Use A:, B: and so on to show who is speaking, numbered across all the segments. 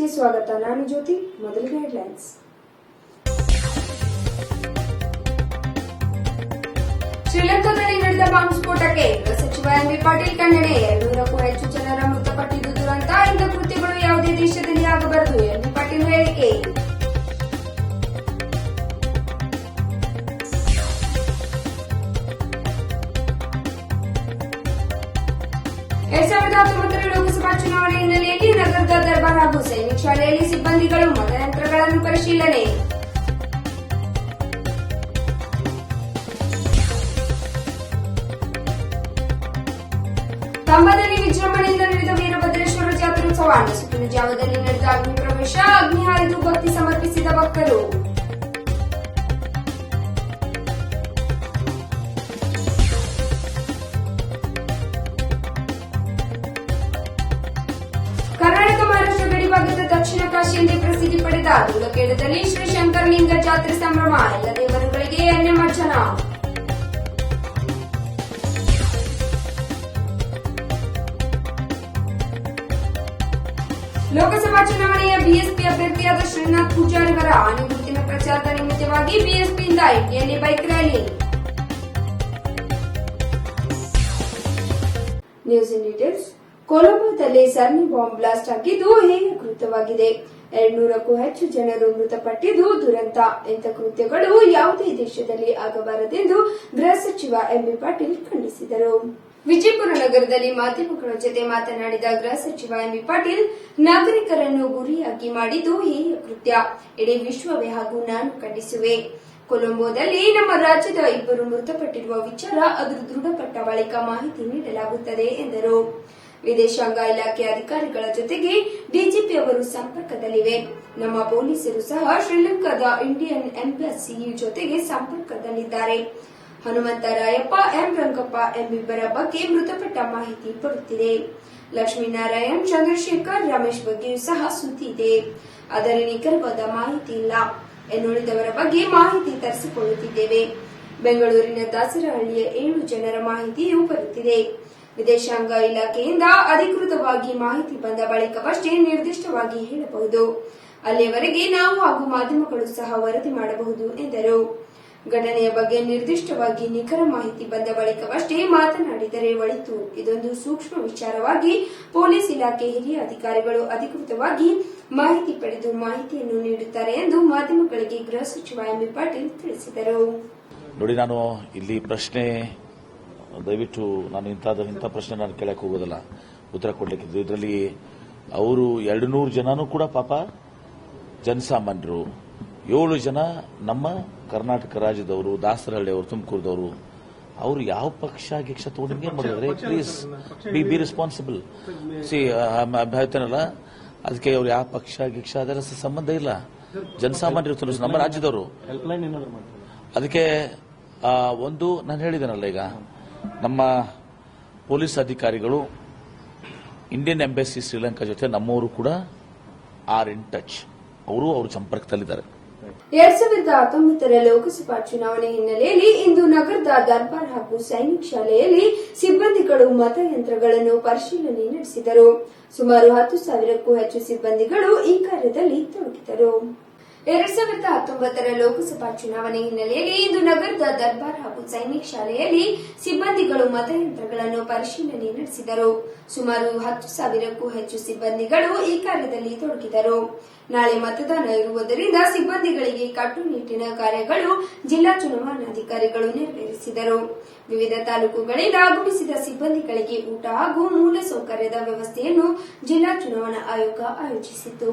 A: ನ್ಯೂಸ್ಗೆ ಸ್ವಾಗತ. ನಾನು ಜ್ಯೋತಿ ಮೊದಲಿಗೆ ಹೆಡ್ಲೈನ್ಸ್ ಶ್ರೀಲಂಕಾದಲ್ಲಿ ನಡೆದ ಬಾಂಬ್ ಸ್ಫೋಟಕ್ಕೆ ಸಚಿವ ಎಂಬಿ ಪಾಟೀಲ್ ಖಂಡನೆ ಎರಡ್ನೂರಕ್ಕೂ ಹೆಚ್ಚು ಜನರ ಮೃತಪಟ್ಟಿದ್ದು ದುರಂತ. ಇಂಥ ಕೃತ್ಯಗಳು ಯಾವುದೇ ದೇಶದಲ್ಲಿ ಆಗಬಾರದು ಪರಿಶೀಲನೆ. ಕಂಬದಲ್ಲಿ ವಿಜೃಂಭಣೆಯಿಂದ ನಡೆದ ವೀರಭದ್ರೇಶ್ವರ ಜಾತ್ರೋತ್ಸವ ಸುತ್ತಿನ ಜಾವದಲ್ಲಿ ನಡೆದ ಅಗ್ನಿ ಪ್ರವೇಶ ಅಗ್ನಿ ಹಾರಿದು ಭಕ್ತಿ ಸಮರ್ಪಿಸಿದ ಭಕ್ತರು. ಪ್ರಸಿದ್ಧಿ ಪಡೆದ ಧೂಳಖೇಡದಲ್ಲಿ ಶ್ರೀ ಶಂಕರಲಿಂಗ ಜಾತ್ರೆ ಸಂಭ್ರಮ ಎಲ್ಲ ದೇವರುಗಳಿಗೆ ಎಣ್ಣೆ ಮಜ್ಜನ ಲೋಕಸಭಾ ಚುನಾವಣೆಯ ಬಿಎಸ್ಪಿ ಅಭ್ಯರ್ಥಿಯಾದ ಶ್ರೀನಾಥ್ ಪೂಜಾರಿ ಅವರ ಆನೆ ಗುರುತಿನ ಪ್ರಚಾರದ ನಿಮಿತ್ತವಾಗಿ ಬಿಎಸ್ಪಿಯಿಂದ ಇಂಡಿಯಲ್ಲಿ bike rally. News in details. ಕೊಲಂಬೋದಲ್ಲಿ ಸರಣಿ ಬಾಂಬ್ ಬ್ಲಾಸ್ಟ್ ಆಗಿದ್ದು ಹೇಯ ಕೃತ್ಯವಾಗಿದೆ ಎರಡ್ನೂರಕ್ಕೂ ಹೆಚ್ಚು ಜನರು ಮೃತಪಟ್ಟಿದ್ದು ದುರಂತ. ಇಂಥ ಕೃತ್ಯಗಳು ಯಾವುದೇ ದೇಶದಲ್ಲಿ ಆಗಬಾರದೆಂದು ಗೃಹ ಸಚಿವ ಎಂಬಿ ಪಾಟೀಲ್ ಖಂಡಿಸಿದರು. ವಿಜಯಪುರ ನಗರದಲ್ಲಿ ಮಾಧ್ಯಮಗಳ ಜೊತೆ ಮಾತನಾಡಿದ ಗೃಹ ಸಚಿವ ಎಂಬಿ ಪಾಟೀಲ್, ನಾಗರಿಕರನ್ನು ಗುರಿಯಾಗಿ ಮಾಡಿದ್ದು ಹೇಯ ಕೃತ್ಯ? ಇಡೀ ವಿಶ್ವವೇ ಹಾಗೂ ನಾನು ಖಂಡಿಸುವೆ. ಕೊಲಂಬೋದಲ್ಲಿ ನಮ್ಮ ರಾಜ್ಯದ ಇಬ್ಬರು ಮೃತಪಟ್ಟಿರುವ ವಿಚಾರ ಅದು ದೃಢಪಟ್ಟ ಬಳಿಕ ಮಾಹಿತಿ ನೀಡಲಾಗುತ್ತದೆ ಎಂದರು. ವಿದೇಶಾಂಗ ಇಲಾಖೆ ಅಧಿಕಾರಿಗಳ ಜೊತೆಗೆ ಡಿಜಿಪಿ ಅವರು ಸಂಪರ್ಕದಲ್ಲಿವೆ. ನಮ್ಮ ಪೊಲೀಸರು ಸಹ ಶ್ರೀಲಂಕಾದ ಇಂಡಿಯನ್ ಎಂಬಸಿ ಜೊತೆಗೆ ಸಂಪರ್ಕದಲ್ಲಿದ್ದಾರೆ. ಹನುಮಂತರಾಯಪ್ಪ ಎಂ ರಂಗಪ್ಪ ಎಂಬಿಬ್ಬರ ಬಗ್ಗೆ ಮೃತಪಟ್ಟ ಮಾಹಿತಿ ಪಡುತ್ತಿದೆ ಲಕ್ಷ್ಮೀನಾರಾಯಣ್, ಚಂದ್ರಶೇಖರ್, ರಮೇಶ್ ಬಗ್ಗೆಯೂ ಸಹ ಸುದ್ದಿ ಇದೆ. ಆದರೆ ನಿಖರವಾದ ಮಾಹಿತಿ ಇಲ್ಲ. ಎನ್ನುಳಿದವರ ಬಗ್ಗೆ ಮಾಹಿತಿ ತರಿಸಿಕೊಳ್ಳುತ್ತಿದ್ದೇವೆ. ಬೆಂಗಳೂರಿನ ದಾಸರಹಳ್ಳಿಯ ಏಳು ಜನರ ಮಾಹಿತಿಯೂ ಬರುತ್ತಿದೆ. ವಿದೇಶಾಂಗ ಇಲಾಖೆಯಿಂದ ಅಧಿಕೃತವಾಗಿ ಮಾಹಿತಿ ಬಂದ ಬಳಿಕವಷ್ಟೇ ನಿರ್ದಿಷ್ಟವಾಗಿ ಹೇಳಬಹುದು. ಅಲ್ಲಿಯವರೆಗೆ ನಾವು ಹಾಗೂ ಮಾಧ್ಯಮಗಳು ಸಹ ವರದಿ ಮಾಡಬಹುದು ಎಂದರು. ಘಟನೆಯ ಬಗ್ಗೆ ನಿರ್ದಿಷ್ಟವಾಗಿ ನಿಖರ ಮಾಹಿತಿ ಬಂದ ಬಳಿಕವಷ್ಟೇ ಮಾತನಾಡಿದರೆ ಒಳಿತು. ಇದೊಂದು ಸೂಕ್ಷ್ಮ ವಿಚಾರವಾಗಿ ಪೊಲೀಸ್ ಇಲಾಖೆ ಹಿರಿಯ ಅಧಿಕಾರಿಗಳು ಅಧಿಕೃತವಾಗಿ ಮಾಹಿತಿ ಪಡೆದು ಮಾಹಿತಿಯನ್ನು ನೀಡುತ್ತಾರೆ ಎಂದು ಮಾಧ್ಯಮಗಳಿಗೆ ಗೃಹ ಸಚಿವ ಎಂಬಿ ಪಾಟೀಲ್ ತಿಳಿಸಿದರು.
B: ನೋಡಿ, ನಾನು ಇಲ್ಲಿ ಪ್ರಶ್ನೆ ದಯವಿಟ್ಟು ನಾನು ಇಂಥದ್ದು ಇಂಥ ಪ್ರಶ್ನೆ ನಾನು ಕೇಳಕ್ಕೆ ಹೋಗೋದಿಲ್ಲ. ಉತ್ತರ ಕೊಡ್ಲಿಕ್ಕಿದ್ದು. ಇದರಲ್ಲಿ ಅವರು ಎರಡು ನೂರು ಜನನೂ ಕೂಡ ಪಾಪ ಜನಸಾಮಾನ್ಯರು. ಏಳು ಜನ ನಮ್ಮ ಕರ್ನಾಟಕ ರಾಜ್ಯದವರು ದಾಸರಹಳ್ಳಿಯವರು ತುಮಕೂರದವರು. ಅವರು ಯಾವ ಪಕ್ಷ ಗಿಕ್ಷ ತಗೊಂಡು ಏನ್ ಮಾಡಿದ್ರೆ ಪ್ಲೀಸ್ ಬಿ ಬಿ ರೆಸ್ಪಾನ್ಸಿಬಲ್ ಸಿ ಹೇಳ್ತಾನಲ್ಲ ಅದಕ್ಕೆ ಅವ್ರು ಯಾವ ಪಕ್ಷ ಗಿಕ್ಷ ಅದರ ಸಂಬಂಧ ಇಲ್ಲ. ಜನಸಾಮಾನ್ಯರು ನಮ್ಮ ರಾಜ್ಯದವರು. ಅದಕ್ಕೆ ಒಂದು ನಾನು ಹೇಳಿದ್ದೇನಲ್ಲ ಈಗ. ನಮ್ಮ ಪೊಲೀಸ್ ಅಧಿಕಾರಿಗಳು ಇಂಡಿಯನ್ ಎಂಬೆಸಿ ಶ್ರೀಲಂಕಾ ಜೊತೆ ನಮ್ಮವರು ಕೂಡ ಆರ್ ಇನ್ ಟಚ್ ಅವರು ಅವ್ರ ಸಂಪರ್ಕದಲ್ಲಿದ್ದಾರೆ.
A: ಎರಡ್ ಸಾವಿರದ ಹತ್ತೊಂಬತ್ತರ ಲೋಕಸಭಾ ಚುನಾವಣೆ ಹಿನ್ನೆಲೆಯಲ್ಲಿ ಇಂದು ನಗರದ ದರ್ಬಾರ್ ಹಾಗೂ ಸೈನಿಕ್ ಶಾಲೆಯಲ್ಲಿ ಸಿಬ್ಬಂದಿಗಳು ಮತಯಂತ್ರಗಳನ್ನು ಪರಿಶೀಲನೆ ನಡೆಸಿದರು. ಸುಮಾರು ಹತ್ತು ಸಾವಿರಕ್ಕೂ ಹೆಚ್ಚು ಸಿಬ್ಬಂದಿಗಳು ಈ ಕಾರ್ಯದಲ್ಲಿ ತೊಡಗಿದರು ಎರಡ್ ಸಾವಿರದ ಹತ್ತೊಂಬತ್ತರ ಲೋಕಸಭಾ ಚುನಾವಣೆ ಹಿನ್ನೆಲೆಯಲ್ಲಿ ಇಂದು ನಗರದ ದರ್ಬಾರ್ ಹಾಗೂ ಸೈನಿಕ್ ಶಾಲೆಯಲ್ಲಿ ಸಿಬ್ಬಂದಿಗಳು ಮತಯಂತ್ರಗಳನ್ನು ಪರಿಶೀಲನೆ ನಡೆಸಿದರು. ಸುಮಾರು ಹತ್ತು ಸಾವಿರಕ್ಕೂ ಹೆಚ್ಚು ಸಿಬ್ಬಂದಿಗಳು ಈ ಕಾರ್ಯದಲ್ಲಿ ತೊಡಗಿದರು. ನಾಳೆ ಮತದಾನ ಇರುವುದರಿಂದ ಸಿಬ್ಬಂದಿಗಳಿಗೆ ಕಟ್ಟುನಿಟ್ಟಿನ ಕಾರ್ಯಗಳು ಜಿಲ್ಲಾ ಚುನಾವಣಾಧಿಕಾರಿಗಳು ನೆರವೇರಿಸಿದರು. ವಿವಿಧ ತಾಲೂಕುಗಳಿಂದ ಆಗಮಿಸಿದ ಸಿಬ್ಬಂದಿಗಳಿಗೆ ಊಟ ಹಾಗೂ ಮೂಲಸೌಕರ್ಯದ ವ್ಯವಸ್ಥೆಯನ್ನು ಜಿಲ್ಲಾ ಚುನಾವಣಾ ಆಯೋಗ ಆಯೋಜಿಸಿತು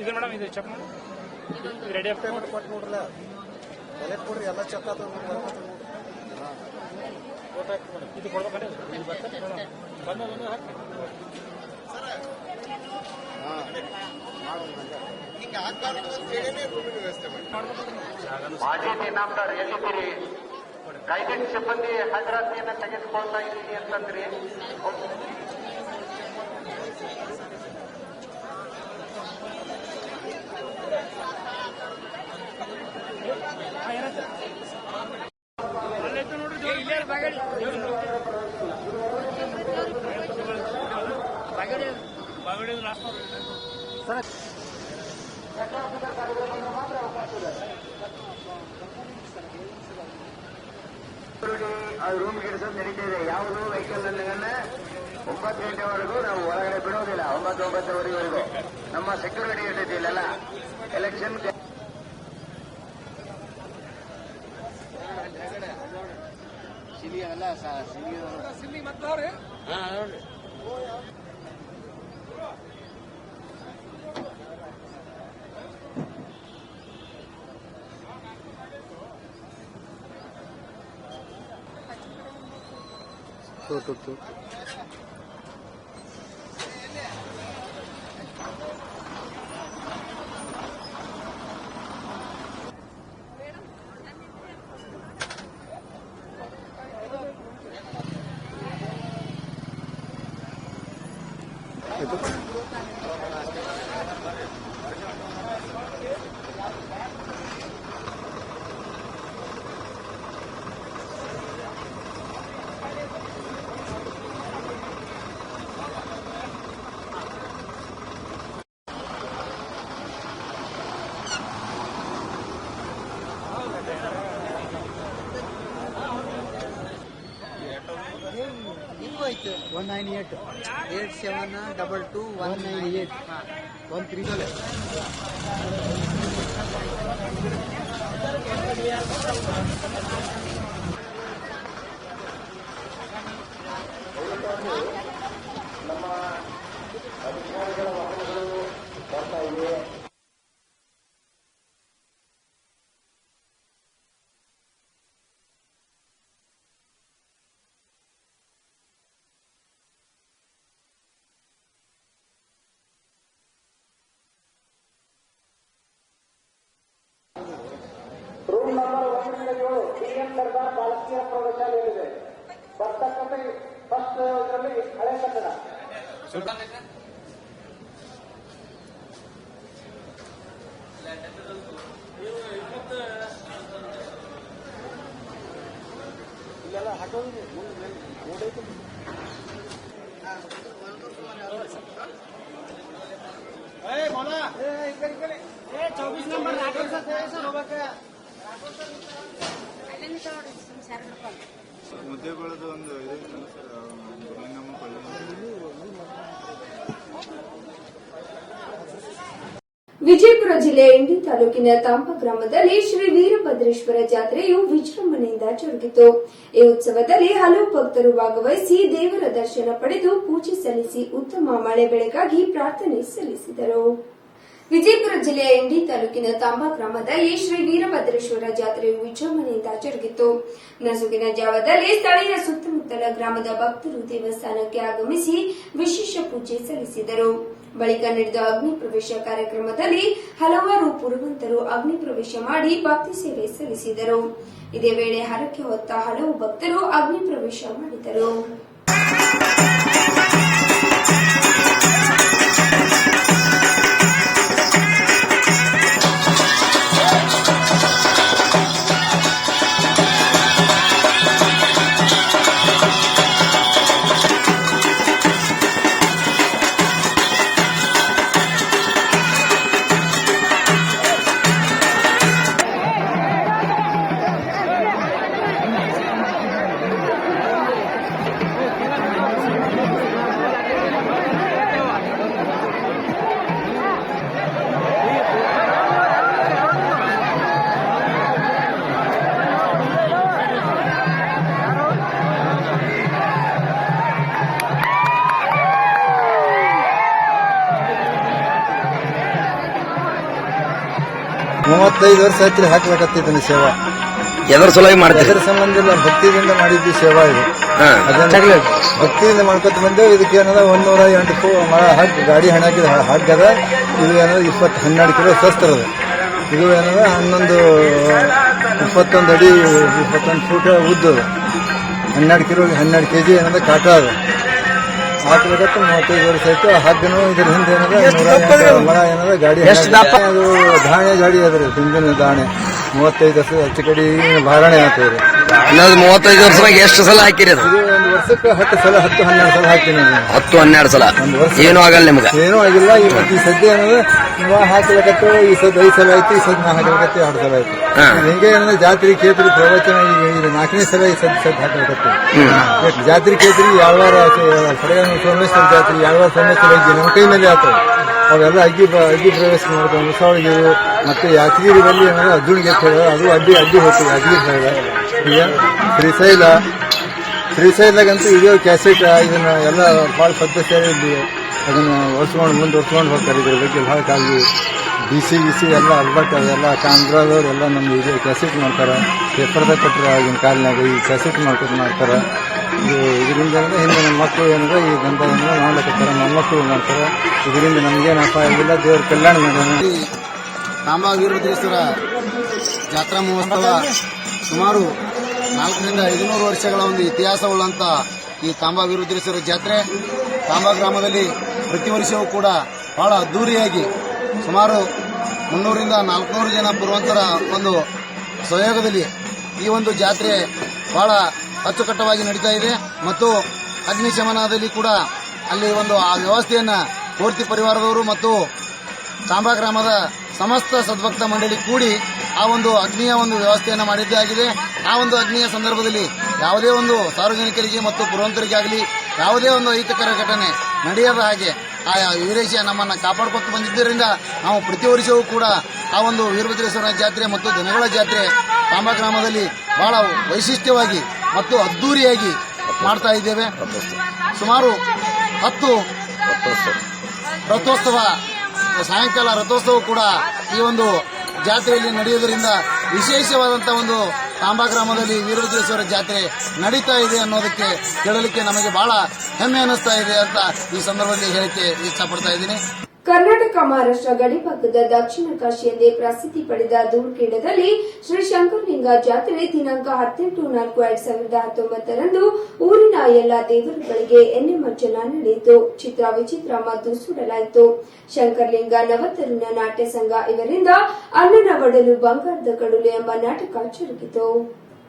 C: ಇದು ಮೇಡಮ್ ಇದು ಚೆಕ್ ಮಾಡಿ. ರೆಡಿ
D: ಪೇಮೆಂಟ್ ಕೊಟ್ಟು ನೋಡ್ರಲ್ಲ. ಎಲೆಕ್ಟ್ ಕೊಡ್ರಿ ಎಲ್ಲ ಚೆಕ್ ಆತ
C: ಇದು ಮೇಡಮ್ ಬಂದ ಬಂದ ಹಾಕಿ.
E: ಮಾಜಿ ಇನಾಮದಾರ್ ಎಲ್ಲಿದ್ದೀರಿ ಗೈಡೆನ್ಸ್ ಸಿಬ್ಬಂದಿ ಹಾಜರಾತಿಯನ್ನು ತೆಗೆದುಕೊಳ್ತಾ ಇದ್ದೀರಿ ಅಂತಂದ್ರಿ
C: ಅಲ್ಲೈತೆ ಜೋರು. ರೂಮ್
E: ರೂಮ್ ಗಿಡಿಸೋದು ನಡೀತಿದೆ ಯಾವುದು ವೆಹಿಕಲ್ ಅಲ್ಲಿ ಒಂಬತ್ತು ಗಂಟೆವರೆಗೂ ನಾವು ಒಳಗಡೆ ಬಿಡೋದಿಲ್ಲ. ಒಂಬತ್ತು ಒಂಬತ್ತುವರೆವರೆಗೂ ನಮ್ಮ ಸೆಕ್ಯೂರಿಟಿ ಇರ್ತೈತಿ ಇಲ್ಲೆಲ್ಲ. ಎಲೆಕ್ಷನ್
F: ಇದು কত one nine eight eight seven double two one nine eight. One three
E: room ಏಳು ಡಿಎಂ ದರ್ಬಾರ್ ಬಾಲಕಿಯ ಪ್ರೌಢಶಾಲೆಯಲ್ಲಿದೆ ಬರ್ತಕ್ಕಂಥ ಫಸ್ಟ್ ಇದರಲ್ಲಿ ಹಳೆ ಕಟ್ಟಡ
D: ಮುದ್ದೆಗಳದ್ದು ಒಂದು ಇದು
A: ವಿಜಯಪುರ ಜಿಲ್ಲೆಯ ಇಂಡಿ ತಾಲೂಕಿನ ತಾಂಪ ಗ್ರಾಮದಲ್ಲಿ ಶ್ರೀ ವೀರಭದ್ರೇಶ್ವರ ಜಾತ್ರೆಯು ವಿಜೃಂಭಣೆಯಿಂದ ಜರುಗಿತು. ಈ ಉತ್ಸವದಲ್ಲಿ ಹಲವು ಭಕ್ತರು ಭಾಗವಹಿಸಿ ದೇವರ ದರ್ಶನ ಪಡೆದು ಪೂಜೆ ಸಲ್ಲಿಸಿ ಉತ್ತಮ ಮಳೆ ಬೆಳೆಗಾಗಿ ಪ್ರಾರ್ಥನೆ ಸಲ್ಲಿಸಿದರು. ವಿಜಯಪುರ ಜಿಲ್ಲೆಯ ಇಂಡಿ ತಾಲೂಕಿನ ತಾಂಬಾ ಗ್ರಾಮದಲ್ಲಿ ಶ್ರೀ ವೀರಭದ್ರೇಶ್ವರ ಜಾತ್ರೆಯು ವಿಜೃಂಭಣೆಯಿಂದ ಜರುಗಿತು. ನಸುಕಿನ ಜಾವದಲ್ಲಿ ಸ್ಥಳೀಯ ಸುತ್ತಮುತ್ತಲ ಗ್ರಾಮದ ಭಕ್ತರು ದೇವಸ್ಥಾನಕ್ಕೆ ಆಗಮಿಸಿ ವಿಶೇಷ ಪೂಜೆ ಸಲ್ಲಿಸಿದರು. ಬಳಿಕ ನಡೆದ ಅಗ್ನಿ ಪ್ರವೇಶ ಕಾರ್ಯಕ್ರಮದಲ್ಲಿ ಹಲವಾರು ಪುರವಂತರು ಅಗ್ನಿ ಪ್ರವೇಶ ಮಾಡಿ ಭಕ್ತಿ ಸೇವೆ ಸಲ್ಲಿಸಿದರು. ಇದೇ ವೇಳೆ ಹರಕೆ ಹೊತ್ತ ಹಲವು ಭಕ್ತರು ಅಗ್ನಿ ಪ್ರವೇಶ ಮಾಡಿದರು.
G: ಮೂವತ್ತೈದು ವರ್ಷ ಆಯ್ತು ಹಾಕ್ಬೇಕತ್ತಿದ್ದೀನಿ ಸೇವಾ.
H: ಎದರ ಸಲುವಾಗಿ ಮಾಡ್ತೀವಿ
G: ಅದರ ಸಂಬಂಧ ಇಲ್ಲ ಭಕ್ತಿಯಿಂದ ಮಾಡಿದ್ದು ಸೇವಾ ಇದು.
H: ಹಾ.
G: ಅದನ್ನ ಭಕ್ತಿಯಿಂದ ಮಾಡ್ಕೊತ ಬಂದೇವು ಇದಕ್ಕೆ ಏನದ ಒಂದೂರ ಎಂಟು ಹಾಕಿ ಗಾಡಿ ಹಣ ಹಾಕಿದ ಹಾಕದ. ಇದು ಏನದ ಇಪ್ಪತ್ತು ಹನ್ನೆರಡು ಕಿಲೋ ಸ್ವಸ್ತರದ ಇದು ಏನದ ಹನ್ನೊಂದು ಇಪ್ಪತ್ತೊಂದು ಅಡಿ ಇಪ್ಪತ್ತೊಂದು ಫೂಟ್ ಉದ್ದದ ಹನ್ನೆರಡು ಕಿಲೋ ಹನ್ನೆರಡು ಕೆಜಿ ಏನದ ಕಾಟ ಅದು. ಹಾಕ್ಬೇಕಂತ ಮೂವತ್ತೈದು ವರ್ಷ ಆಯ್ತು ಹಗ್ಗನು ಇದ್ರ ಹಿಂದೆ ಏನಾದ್ರೆ ನೂರ ಎಂಟು ಮಳ ಏನದ ಗಾಡಿ ಅದು ಧಾಣೆ ಗಾಡಿ ಅದ್ರಿ ಹಿಂದಿನ ಧಾಣೆ. ಮೂವತ್ತೈದು ವರ್ಷ ಹೆಚ್ಚು ಕಡೆ ಭಾರಣೆ ಆಗ್ತದೆ.
H: ಅನ್ನೋದು ಮೂವತ್ತೈದು ವರ್ಷದಾಗ ಎಷ್ಟು ಸಲ ಹಾಕಿರಿ ಅದು?
G: ಒಂದು ವರ್ಷಕ್ಕೆ ಹತ್ತು ಸಲ ಹತ್ತು ಹನ್ನೆರಡು ಸಲ ಹಾಕ್ತೀನಿ.
H: ಹತ್ತು ಹನ್ನೆರಡು ಸಲ. ಏನೂ ಆಗಲ್ಲ ನಿಮ್ಗೆ.
G: ಏನೂ ಆಗಿಲ್ಲ. ಇವತ್ತು ಈ ಸದ್ಯ ಏನಂದ್ರೆ ನೀವು ಹಾಕ್ಲಕತ್ತು ಈ ಸದ್ ಐದು ಸಲ ಆಯ್ತು ಈ ಸದ್ ನಾ ಹಾಕ್ಲಕತ್ತು ಎರಡು ಸಲ ಆಯ್ತು.
H: ಹಾ.
G: ಹಿಂಗೆ ಏನಂದ್ರೆ ಜಾತ್ರೆ ಕೇತ್ರಿ ಪ್ರವಚನ ಈಗ ಇದು ನಾಲ್ಕನೇ ಸಲ ಈ ಸದ್ ಸದ್ ಹಾಕ್ಲಕತ್ತು ಇವತ್ತು ಜಾತ್ರೆ ಕೇತ್ರಿ ಯಾಳ್ವಾರ ಸಡಗರ ಸೋಮೇಶ್ವರ ಜಾತ್ರೆ ಯಾಳ್ವಾರ ಸೋಮೇಶ್ವರ ಅಜ್ಜಿ ನಮ್ಮ ಕೈ ಮೇಲೆ ಆಗ್ತವೆ ಅವೆಲ್ಲ ಅಗ್ಗಿ ಬ- ಅಗ್ಗಿ ಪ್ರವೇಶ ಮಾಡ್ಕೊಂಡು ಮುಸಾವಳಿಗೆರು ಮತ್ತೆ ಯಾದಗಿರಿ ಬಲ್ಲಿ ಏನಂದ್ರೆ ಅರ್ಜುನ್ಗೆ ಅದು ಅಡ್ಡಿ ಅಡ್ಡಿ ಹೋಗ್ತದೆ ಯಾದಗಿರಿ ಈಗ ಶ್ರೀಶೈಲ ಶ್ರೀಶೈಲಗಂತೂ ಇದೇ ಕ್ಯಾಸೆಟ್ ಇದನ್ನ ಎಲ್ಲ ಭಾಳ ಪದ್ಧತಿಯಾಗಿ ಇಲ್ಲಿ ಅದನ್ನು ಒರೆಸ್ಕೊಂಡು ಮುಂದೆ ಒರೆಸ್ಕೊಂಡು ಹೋಗ್ತಾರೆ ಇದ್ರ ಬಗ್ಗೆ ಭಾಳ ಕಾಲಿ ಬಿ ಸಿ ಬಿ ಸಿ ಎಲ್ಲ ಅಲ್ಬರ್ಟ್ ಅದೆಲ್ಲ ಕಾಂಗ್ರಾದವ್ರು ಎಲ್ಲ ನಮ್ಮ ಇದು ಕ್ಯಾಸೆಟ್ ಮಾಡ್ತಾರೆ. ಪೇಪರ್ದಾಗ ಕೊಟ್ಟರೆ ಆಗಿನ ಕಾಲಿನಾಗ ಈ ಕ್ಯಾಸೆಟ್ ಮಾಡ್ಕೊಂಡು ಮಾಡ್ತಾರೆ. ಇದು ಇದರಿಂದ ಹಿಂದೆ ನಮ್ಮ ಮಕ್ಕಳು ಏನಂದ್ರೆ ಈ ದಂಧ ಏನಂದ್ರೆ ಮಾಡ್ಲಿಕ್ಕತ್ತಾರ ನಮ್ಮ ಮಕ್ಕಳು ಮಾಡ್ತಾರೆ. ಇದರಿಂದ ನಮಗೇನು ಅಪಾಯ ಆಗಿಲ್ಲ, ದೇವ್ರ ಕಲ್ಯಾಣ ಮಾಡೋಣ
I: ತಾಂಬಾ ವೀರಭದ್ರೇಶ್ವರ ಜಾತ್ರಾ ಮಹೋತ್ಸವ ಸುಮಾರು ನಾಲ್ಕರಿಂದ ಐದುನೂರು ವರ್ಷಗಳ ಒಂದು ಇತಿಹಾಸವುಳ್ಳಂತ ಈ ತಾಂಬಾ ವೀರಭದ್ರೇಶ್ವರ ಜಾತ್ರೆ ತಾಂಬಾ ಗ್ರಾಮದಲ್ಲಿ ಪ್ರತಿ ವರ್ಷವೂ ಕೂಡ ಬಹಳ ಅದ್ದೂರಿಯಾಗಿ ಸುಮಾರು ಮುನ್ನೂರಿಂದ ನಾಲ್ಕುನೂರು ಜನ ಪೂರ್ವಂತರ ಒಂದು ಸಹಯೋಗದಲ್ಲಿ ಈ ಒಂದು ಜಾತ್ರೆ ಬಹಳ ಅಚ್ಚುಕಟ್ಟವಾಗಿ ನಡೀತಾ ಇದೆ. ಮತ್ತು ಅಗ್ನಿಶಮನದಲ್ಲಿ ಕೂಡ ಅಲ್ಲಿ ಒಂದು ಆ ವ್ಯವಸ್ಥೆಯನ್ನ ಪೂರ್ತಿ ಪರಿವಾರದವರು ಮತ್ತು ಸಾಂಬಾ ಗ್ರಾಮದ ಸಮಸ್ತ ಸದ್ಭಕ್ತ ಮಂಡಳಿ ಕೂಡಿ ಆ ಒಂದು ಅಗ್ನಿಯ ಒಂದು ವ್ಯವಸ್ಥೆಯನ್ನು ಮಾಡಿದ್ದೇ ಆಗಿದೆ. ಆ ಒಂದು ಅಗ್ನಿಯ ಸಂದರ್ಭದಲ್ಲಿ ಯಾವುದೇ ಒಂದು ಸಾರ್ವಜನಿಕರಿಗೆ ಮತ್ತು ಪುರವಂತರಿಗಾಗಲಿ ಯಾವುದೇ ಒಂದು ಅಹಿತಕರ ಘಟನೆ ನಡೆಯದ ಹಾಗೆ ಆ ವೀರೇಶ ನಮ್ಮನ್ನು ಕಾಪಾಡಿಕೊಟ್ಟು ಬಂದಿದ್ದರಿಂದ ನಾವು ಪ್ರತಿ ವರ್ಷವೂ ಕೂಡ ಆ ಒಂದು ವೀರಭದ್ರೇಶ್ವರ ಜಾತ್ರೆ ಮತ್ತು ದನಗಳ ಜಾತ್ರೆ ಸಾಂಬಾ ಗ್ರಾಮದಲ್ಲಿ ಬಹಳ ವೈಶಿಷ್ಟ್ಯವಾಗಿ ಮತ್ತು ಅದ್ದೂರಿಯಾಗಿ ಮಾಡ್ತಾ ಇದ್ದೇವೆ. ಸುಮಾರು ಹತ್ತು ರಥೋತ್ಸವ ಸಾಯಂಕಾಲ ರಥೋತ್ಸವ ಕೂಡ ಈ ಒಂದು ಜಾತ್ರೆಯಲ್ಲಿ ನಡೆಯುವುದರಿಂದ ವಿಶೇಷವಾದಂತಹ ಒಂದು ತಾಂಬಾ ಗ್ರಾಮದಲ್ಲಿ ವೀರಭದ್ರೇಶ್ವರ ಜಾತ್ರೆ ನಡೀತಾ ಇದೆ ಅನ್ನೋದಕ್ಕೆ ಕೇಳಲಿಕ್ಕೆ ನಮಗೆ ಬಹಳ ಹೆಮ್ಮೆ ಅನಿಸ್ತಾ ಇದೆ ಅಂತ ಈ ಸಂದರ್ಭದಲ್ಲಿ ಹೇಳಿಕೆ ಇಷ್ಟಪಡ್ತಾ ಇದ್ದೀನಿ.
A: ಕರ್ನಾಟಕ ಮಹಾರಾಷ್ಟ್ರ ಗಡಿಭಾಗದ ದಕ್ಷಿಣ ಕಾಶಿ ಎಂದೇ ಪ್ರಸಿದ್ಧಿ ಪಡೆದ ಧೂಳ್ಕೇಡದಲ್ಲಿ ಶ್ರೀ ಶಂಕರಲಿಂಗ ಜಾತ್ರೆ ದಿನಾಂಕ ಹತ್ತೆಂಟು ನಾಲ್ಕು ಎರಡ್ ಸಾವಿರದ ಹತ್ತೊಂಬತ್ತರಂದು ಊರಿನ ಎಲ್ಲಾ ದೇವರುಗಳಿಗೆ ಎಣ್ಣೆ ನಡೆಯಿತು. ಚಿತ್ರ ವಿಚಿತ್ರ ಮತ್ತು ಸುಡಲಾಯಿತು. ಶಂಕರಲಿಂಗ ನವತರುಣ ನಾಟ್ಯ ಸಂಘ ಇವರಿಂದ ಅನ್ನನ ಒಡಲು ಬಂಗಾರದ ಕಡುಲೆ ಎಂಬ ನಾಟಕ ಜರುಗಿತು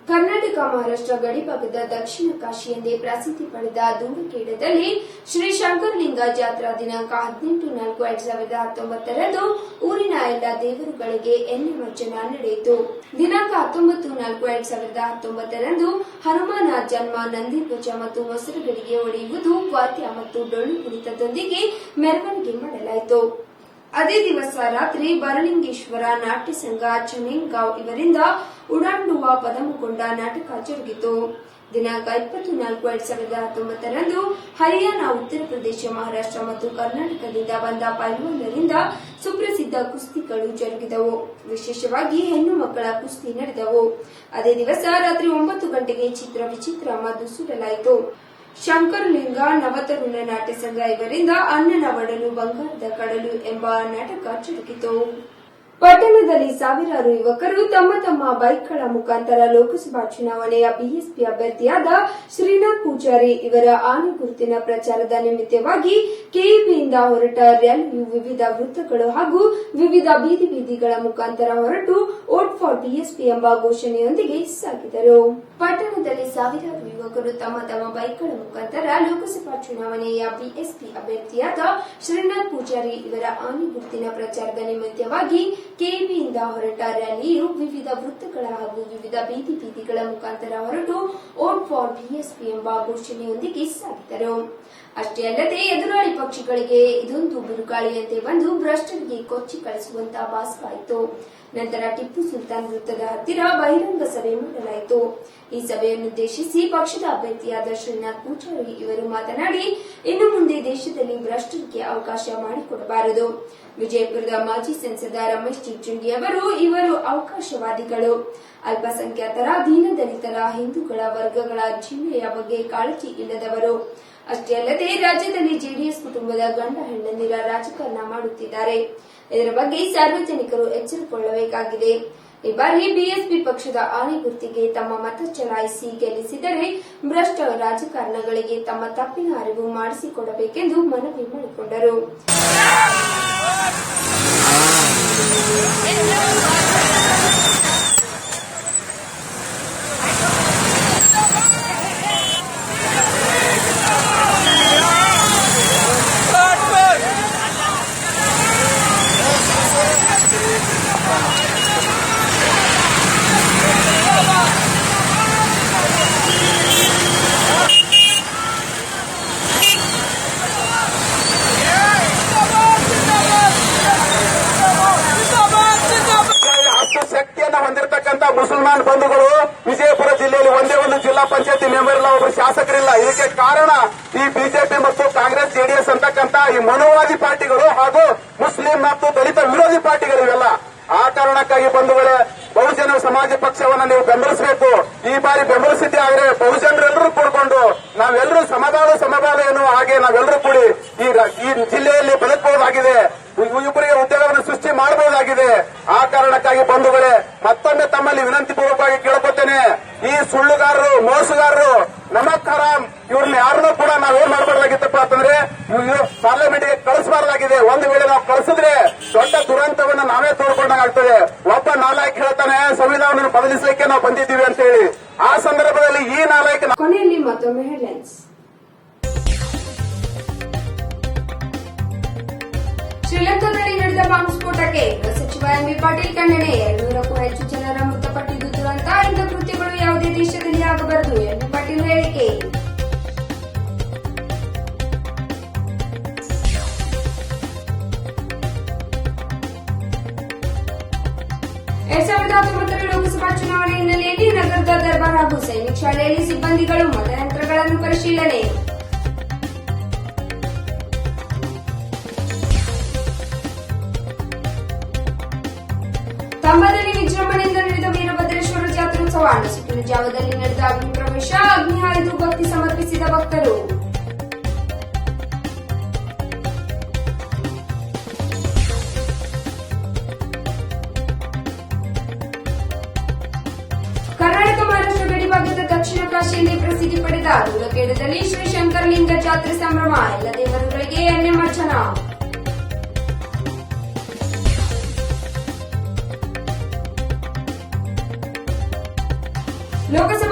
A: ಕರ್ನಾಟಕ, ಮಹಾರಾಷ್ಟ್ರ, ಗಡಿಭಾಗದ ದಕ್ಷಿಣ ಕಾಶಿ ಎಂದೇ ಪ್ರಸಿದ್ಧಿ ಪಡೆದ ಧೂಳುಕೇಡದಲ್ಲಿ ಶ್ರೀ ಶಂಕರಲಿಂಗ ಜಾತ್ರಾ ದಿನಾಂಕ ಹದಿನೆಂಟು ನಾಲ್ಕು ಎರಡ್ ಸಾವಿರದ ಹತ್ತೊಂಬತ್ತರಂದು ಊರಿನ ಎಲ್ಲ ದೇವರುಗಳಿಗೆ ಎಣ್ಣೆ ಮಜ್ಜನ ನಡೆಯಿತು. ದಿನಾಂಕ ಹತ್ತೊಂಬತ್ತು ನಾಲ್ಕು ಎರಡ್ ಸಾವಿರದ ಹತ್ತೊಂಬತ್ತರಂದು ಹನುಮಾನ, ಜನ್ಮ, ನಂದಿಧ್ವಜ ಮತ್ತು ಮೊಸರುಗಳಿಗೆ ಒಡೆಯುವುದು ವಾದ್ಯ ಮತ್ತು ಡೊಳ್ಳು ಕುಣಿತದೊಂದಿಗೆ ಮೆರವಣಿಗೆ ಮಾಡಲಾಯಿತು. ಅದೇ ದಿವಸ ರಾತ್ರಿ ಬರಲಿಂಗೇಶ್ವರ ನಾಟ್ಯ ಸಂಘ ಚನೇನ್ಗಾಂವ್ ಇವರಿಂದ ಉಡಾಂಡುವ ಪದಮುಕೊಂಡ ನಾಟಕ ಜರುಗಿತು. ದಿನಾಂಕ ಇಪ್ಪತ್ತು ನಾಲ್ಕು ಎರಡ್ ಸಾವಿರದ ಹತ್ತೊಂಬತ್ತರಂದು ಹರಿಯಾಣ, ಉತ್ತರ ಪ್ರದೇಶ, ಮಹಾರಾಷ್ಟ್ರ ಮತ್ತು ಕರ್ನಾಟಕದಿಂದ ಬಂದ ಪೈಲ್ವಾನರಿಂದ ಸುಪ್ರಸಿದ್ಧ ಕುಸ್ತಿಗಳು ಜರುಗಿದವು. ವಿಶೇಷವಾಗಿ ಹೆಣ್ಣು ಮಕ್ಕಳ ಕುಸ್ತಿ ನಡೆದವು. ಅದೇ ದಿವಸ ರಾತ್ರಿ ಒಂಬತ್ತು ಗಂಟೆಗೆ ಚಿತ್ರ ವಿಚಿತ್ರ ಮದ್ದು ಸುಡಲಾಯಿತು. ಶಂಕರಲಿಂಗ ನವತರುಣ ನಾಟ್ಯ ಸಂಘ ಇವರಿಂದ ಅನ್ನನ ಒಡಲು ಬಂಗಾರದ ಕಡಲು ಎಂಬ ನಾಟಕ ಜರುಗಿತು ಪಟ್ಟಣದಲ್ಲಿ ಸಾವಿರಾರು ಯುವಕರು ತಮ್ಮ ತಮ್ಮ ಬೈಕ್ಗಳ ಮುಖಾಂತರ ಲೋಕಸಭಾ ಚುನಾವಣೆಯ ಬಿಎಸ್ಪಿ ಅಭ್ಯರ್ಥಿಯಾದ ಶ್ರೀನಾಥ್ ಪೂಜಾರಿ ಇವರ ಆನೆ ಗುರುತಿನ ಪ್ರಚಾರದ ನಿಮಿತ್ತವಾಗಿ ಕೆಇಬಿಯಿಂದ ಹೊರಟ ರ್ಯಾಲಿಯು ವಿವಿಧ ವೃತ್ತಗಳು ಹಾಗೂ ವಿವಿಧ ಬೀದಿ ಬೀದಿಗಳ ಮುಖಾಂತರ ಹೊರಟು ವೋಟ್ ಫಾರ್ ಬಿಎಸ್ಪಿ ಎಂಬ ಘೋಷಣೆಯೊಂದಿಗೆ ಸಾಗಿದರು. ಪಟ್ಟಣದಲ್ಲಿ ಸಾವಿರಾರು ಯುವಕರು ತಮ್ಮ ತಮ್ಮ ಬೈಕ್ಗಳ ಮುಖಾಂತರ ಲೋಕಸಭಾ ಚುನಾವಣೆಯ ಬಿಎಸ್ಪಿ ಅಭ್ಯರ್ಥಿಯಾದ ಶ್ರೀನಾಥ್ ಪೂಜಾರಿ ಇವರ ಆನೆ ಗುರುತಿನ ಪ್ರಚಾರದ ನಿಮಿತ್ತವಾಗಿ ಕೆಇಬಿಯಿಂದ ಹೊರಟ ರ್ಯಾಲಿಯು ವಿವಿಧ ವೃತ್ತಗಳ ಹಾಗೂ ವಿವಿಧ ಬೀದಿ ಬೀದಿಗಳ ಮುಖಾಂತರ ಹೊರಟು ಓಟ್ ಫಾರ್ ಬಿಎಸ್ಪಿ ಎಂಬ ಘೋಷಣೆಯೊಂದಿಗೆ ಸಾಗಿದರು. ಅಷ್ಟೇ ಅಲ್ಲದೆ ಎದುರಾಳಿ ಪಕ್ಷಗಳಿಗೆ ಇದೊಂದು ಬಿರುಗಾಳಿಯಂತೆ ಬಂದು ಭ್ರಷ್ಟರಿಗೆ ಕೊಚ್ಚಿ ಕಳಿಸುವಂತಹ ಭಾಸವಾಯಿತು ನಂತರ ಟಿಪ್ಪು ಸುಲ್ತಾನ್ ವೃತ್ತದ ಹತ್ತಿರ ಬಹಿರಂಗ ಸಭೆ ಮಾಡಲಾಯಿತು. ಈ ಸಭೆಯನ್ನುದ್ದೇಶಿಸಿ ಪಕ್ಷದ ಅಭ್ಯರ್ಥಿಯಾದ ಶ್ರೀನಾಥ್ ಪೂಜಾರಿ ಇವರು ಮಾತನಾಡಿ, ಇನ್ನು ಮುಂದೆ ದೇಶದಲ್ಲಿ ಭ್ರಷ್ಟರಿಗೆ ಅವಕಾಶ ಮಾಡಿಕೊಡಬಾರದು. ವಿಜಯಪುರದ ಮಾಜಿ ಸಂಸದ ರಮೇಶ್ ಜಿಗಜಿಣಗಿ ಅವರು ಇವರು ಅವಕಾಶವಾದಿಗಳು. ಅಲ್ಪಸಂಖ್ಯಾತರ, ದೀನದಲಿತರ, ಹಿಂದೂಗಳ ವರ್ಗಗಳ ಜಿಲ್ಲೆಯ ಬಗ್ಗೆ ಕಾಳಜಿ ಇಲ್ಲದವರು. ಅಷ್ಟೇ ಅಲ್ಲದೆ ರಾಜ್ಯದಲ್ಲಿ ಜೆಡಿಎಸ್ ಕುಟುಂಬದ ಗಂಡ ಹೆಣ್ಣಂದಿರ ರಾಜಕಾರಣ ಮಾಡುತ್ತಿದ್ದಾರೆ. ಇದರ ಬಗ್ಗೆ ಸಾರ್ವಜನಿಕರು ಎಚ್ಚರಿಕೊಳ್ಳಬೇಕಾಗಿದೆ. ಈ ಬಾರಿ ಬಿಎಸ್ಪಿ ಪಕ್ಷದ ಆನೆ ಗುರ್ತಿಗೆ ತಮ್ಮ ಮತ ಚಲಾಯಿಸಿ ಗೆಲ್ಲಿಸಿದರೆ ಭ್ರಷ್ಟ ರಾಜಕಾರಣಗಳಿಗೆ ತಮ್ಮ ತಪ್ಪಿನ ಅರಿವು ಮಾಡಿಸಿಕೊಡಬೇಕೆಂದು ಮನವಿ ಮಾಡಿಕೊಂಡರು
E: ಶಕ್ತಿಯನ್ನ ಹೊಂದಿರತಕ್ಕಂತ ಮುಸಲ್ಮಾನ್ ಬಂಧುಗಳು ವಿಜಯಪುರ ಜಿಲ್ಲೆಯಲ್ಲಿ ಒಂದೇ ಒಂದು ಜಿಲ್ಲಾ ಪಂಚಾಯತಿ ಮೆಂಬರ್ ಇಲ್ಲ ಒಬ್ಬರು ಶಾಸಕರಿಲ್ಲ ಇದಕ್ಕೆ ಕಾರಣ ಈ ಬಿಜೆಪಿ ಮತ್ತು ಕಾಂಗ್ರೆಸ್, ಜೆಡಿಎಸ್ ಅಂತಕ್ಕಂತ ಈ ಮನೋವಾದಿ ಪಾರ್ಟಿಗಳು ಹಾಗೂ ಮುಸ್ಲಿಂ ಮತ್ತು ದಲಿತ ವಿರೋಧಿ ಪಾರ್ಟಿಗಳು ಇವೆಲ್ಲ. ಆ ಕಾರಣಕ್ಕಾಗಿ ಬಂಧುಗಳೇ ಬಹುಜನ ಸಮಾಜ ಪಕ್ಷವನ್ನ ನೀವು ಬೆಂಬಲಿಸಬೇಕು. ಈ ಬಾರಿ ಬೆಂಬಲಿಸಿದ್ದೆ ಆದ್ರೆ ಬಹುಜನರೆಲ್ಲರೂ ಕೂಡಿಕೊಂಡು ನಾವೆಲ್ಲರೂ ಸಮಬಾಳು ಸಮಬಾಳು ಎನ್ನುವ ಹಾಗೆ ನಾವೆಲ್ಲರೂ ಕೂಡಿ ಈ ಜಿಲ್ಲೆಯಲ್ಲಿ ಬದುಕಬಹುದಾಗಿದೆ ಇವ್- ಇಬ್ಬರಿಗೆ ಉದ್ಯೋಗವನ್ನು ಸೃಷ್ಟಿ ಮಾಡಬಹುದಾಗಿದೆ. ಆ ಕಾರಣಕ್ಕಾಗಿ ಬಂಧುಗಳೇ ಮತ್ತೊಮ್ಮೆ ತಮ್ಮಲ್ಲಿ ವಿನಂತಿ ಪೂರ್ವಕವಾಗಿ ಕೇಳ್ಕೊತೇನೆ ಈ ಸುಳ್ಳುಗಾರರು, ಮೋಸಗಾರರು ನಮಕ್ ಹರಾಮ್ ಇವ್ರನ್ನ ಯಾರನ್ನೂ ಕೂಡ ನಾವೇನ್ ಮಾಡಬಾರ್ದಾಗಿತ್ತಪ್ಪ ಅಂತಂದ್ರೆ ಪಾರ್ಲಿಮೆಂಟ್ಗೆ ಕಳಿಸಬಾರ್ದಾಗಿದೆ. ಒಂದು ವೇಳೆ ನಾವು ಕಳಿಸಿದ್ರೆ ದೊಡ್ಡ ದುರಂತವನ್ನ ನಾವೇ ತೋಡ್ಕೊಂಡಾಗ್ತದೆ ಒಬ್ಬ ನಾಲಾಯಕ್ ಹೇಳ್ತಾನೆ, ಸಂವಿಧಾನವನ್ನು ಬದಲಿಸಲಿಕ್ಕೆ ನಾವು ಬಂದಿದ್ದೀವಿ ಅಂತ ಹೇಳಿ. ಆ ಸಂದರ್ಭದಲ್ಲಿ ಈ
A: ಕೊನೆಯಲ್ಲಿ ಮತ್ತೊಮ್ಮೆ ಶ್ರೀಲಂಕಾದಲ್ಲಿ ನಡೆದ ಬಾಂಬ್ ಸ್ಫೋಟಕ್ಕೆ ಸಚಿವ ಎಂಬಿ ಪಾಟೀಲ್ ಖಂಡನೆ ಎರಡ್ನೂರಕ್ಕೂ ಹೆಚ್ಚು ಜನರ ಕೃತ್ಯಗಳು ಯಾವುದೇ ದೇಶದಲ್ಲಿ ಆಗಬಾರದು ಎಂಬಿ ಪಾಟೀಲ್ ಹೇಳಿಕೆ ಎರಡ್ ಸಾವಿರದ ಹತ್ತೊಂಬತ್ತರ ಲೋಕಸಭಾ ಚುನಾವಣೆ ಹಿನ್ನೆಲೆಯಲ್ಲಿ ನಗರದ ದರ್ಬಾರ್ ಹಾಗೂ ಸೈನಿಕ ಶಾಲೆಯಲ್ಲಿ ಸಿಬ್ಬಂದಿಗಳು ಮತಯಂತ್ರಗಳನ್ನು ಪರಿಶೀಲನೆ ಕಂಬದಲ್ಲಿ ವಿಜೃಂಭಣೆಯಿಂದ ನಡೆದ ವೀರಭದ್ರೇಶ್ವರ ಜಾತ್ರೋತ್ಸವ ಸುಟ್ಟಿನ ಜಾವದಲ್ಲಿ ನಡೆದ ಅಗ್ನಿ ಪ್ರವೇಶ ಅಗ್ನಿ ಭಕ್ತಿ ಸಮರ್ಪಿಸಿದ ಭಕ್ತರು. ಕರ್ನಾಟಕ ಮಹಾರಾಷ್ಟ್ರ ಗಡಿಭಾಗದ ದಕ್ಷಿಣ ಕಾಶಿಯಲ್ಲಿ ಪ್ರಸಿದ್ಧಿ ಪಡೆದ ಧೂಳಖೇಡದಲ್ಲಿ ಶ್ರೀ ಶಂಕರಲಿಂಗ ಜಾತ್ರೆ ಸಂಭ್ರಮ, ಎಲ್ಲ ದೇವರುಗಳಿಗೆ ಎಣ್ಣೆ ಮರ್ಚನ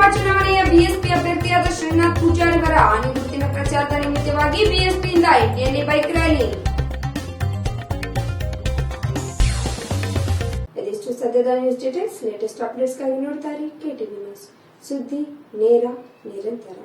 A: ಲೋಕಸಭಾ ಚುನಾವಣೆಯ ಬಿಎಸ್ಪಿ ಅಭ್ಯರ್ಥಿಯಾದ ಶ್ರೀನಾಥ್ ಪೂಜಾರಿ ಅವರ ಆನೆ ಗುರುತಿನ ಪ್ರಚಾರದ ನಿಮಿತ್ತವಾಗಿ ಬಿಎಸ್ಪಿಯಿಂದ ಇಂಡಿಯಲ್ಲಿ ಬೈಕ್ ರ್ಯಾಲಿ. ಇದಿಷ್ಟು ಸದ್ಯದ ನ್ಯೂಸ್ ಡೀಟೇಲ್ಸ್ ಲೇಟೆಸ್ಟ್ ಅಪ್ಡೇಟ್ಸ್ಗಾಗಿ ನೋಡ್ತಾರೆ ಕೆಟಿವಿ ನ್ಯೂಸ್. ಸುದ್ದಿ, ನೇರ, ನಿರಂತರ.